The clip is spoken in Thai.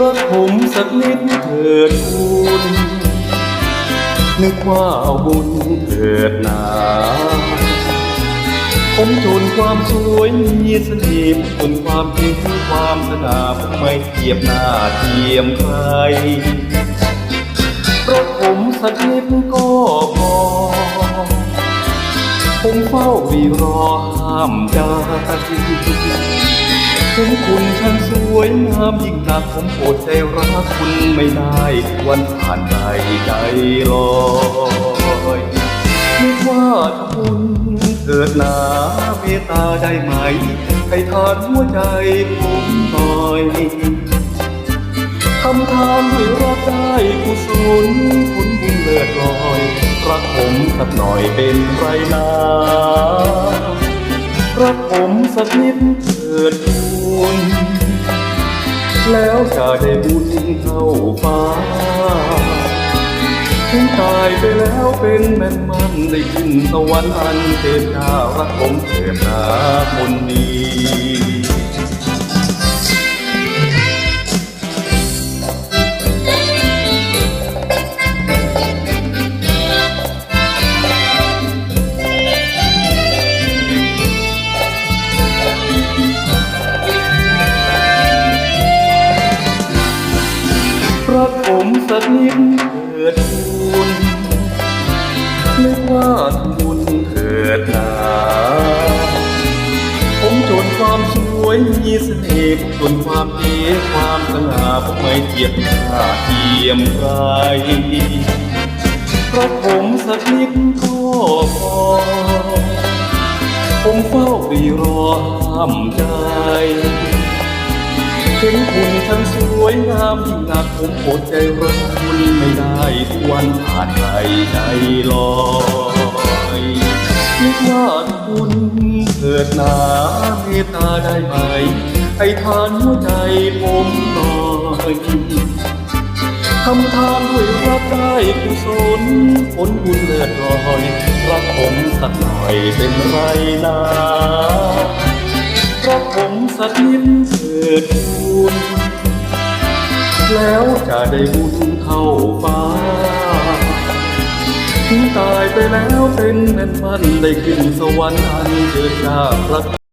รักผมสักนิดเถิดคุณนึกว่าเอาบุญเถิดหนาผมจนความสวยมีเสน่ห์จนความจริงคือความสง่าผมไม่เทียบหน้าเทียมใครรักผมสักนิดก็พอ ผมเฝ้าวีรอห้ามใจถึงคุณช่างสวยงามยิ่งนักผมอดใจรักคุณไม่ได้วันผ่านไปใจลอยนึกว่าคุณเกิดหนาเมตตาได้ไหม ให้ทานหัวใจผมหน่อยทำทานด้วยรักได้กุศลผลบุญเลิศลอย รักผมสักหน่อยเป็นไรนารักผมสักนิดเถิดคุณแล้วจะได้บุญเข้าฟ้าถึงตายไปแล้วเป็นแม่นมันได้ขึ้นสวรรค์อันเทพเจ้ารักผมเถิดนาคนนี้ ผมสักนิดเถิดคุณนึกว่าคุณเถิดนาผมจนความสวยมีเสน่ห์จนความเก๋ความสง่าผมไม่เทียบหน้าเทียมใครรักผมสักนิดก็พอผมเฝ้ารีรอห้ามใจ ถึงคุณช่างสวยงามยิ่งหนักผมอดใจรักคุณไม่ได้ทุกวันผ่านไปใจลอยคิดว่าคุณเกิดหนาเมตตาได้ไหมให้ทานหัวใจผมหน่อยทำทานด้วยรักได้กุศลผลบุญเลิศลอยรักผมสักหน่อยเป็นไรนา สักนิดเถิดทูนแล้วจะได้บุญเข้าฟ้าถึงตายไปแล้วเป็นแม่นมันได้ขึ้นสวรรค์อันเจิดจ้าพระ